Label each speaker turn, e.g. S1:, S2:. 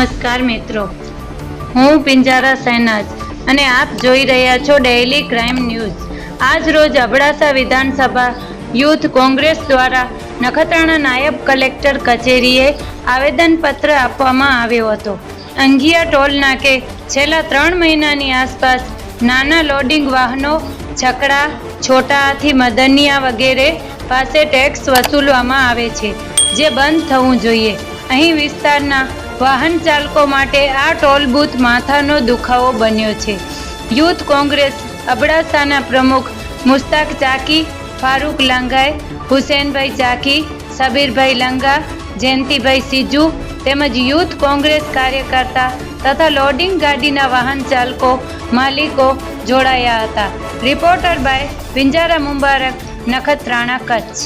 S1: નમસ્કાર મિત્રો. હું પિંજારા સૈનાજ અને આપ જોઈ રહ્યા છો ડેઇલી ક્રાઇમ ન્યૂઝ આજ રોજ અબડાસા વિધાનસભા યુથ કોંગ્રેસ દ્વારા નખત્રાણા નાયબ કલેક્ટર કચેરીએ આવેદનપત્ર આપવામાં આવ્યો હતો. અંગિયા ટોલ નાકે છેલ્લા ત્રણ મહિનાની આસપાસ નાના લોડિંગ વાહનો, છકડા છોટા હાથી મદનિયા વગેરે પાસે ટેક્સ વસૂલવામાં આવે છે, જે બંધ થવું જોઈએ. અહીં વિસ્તારના વાહન ચાલકો માટે આ ટોલ બૂથ માથાનો દુખાવો બન્યો છે. યુથ કોંગ્રેસ અબડાસાના પ્રમુખ મુસ્તાક ચાકી, ફારૂક લંગાઈ હુસેનભાઈ ચાકી, સબીરભાઈ લંગા, જયંતિભાઈ સિજુ તેમજ યુથ કોંગ્રેસ કાર્યકર્તા તથા લોડિંગ ગાડીના વાહન ચાલકો માલિકો જોડાયા હતા. રિપોર્ટર બાય પિંજારા મુબારક, નખત્રાણા કચ્છ.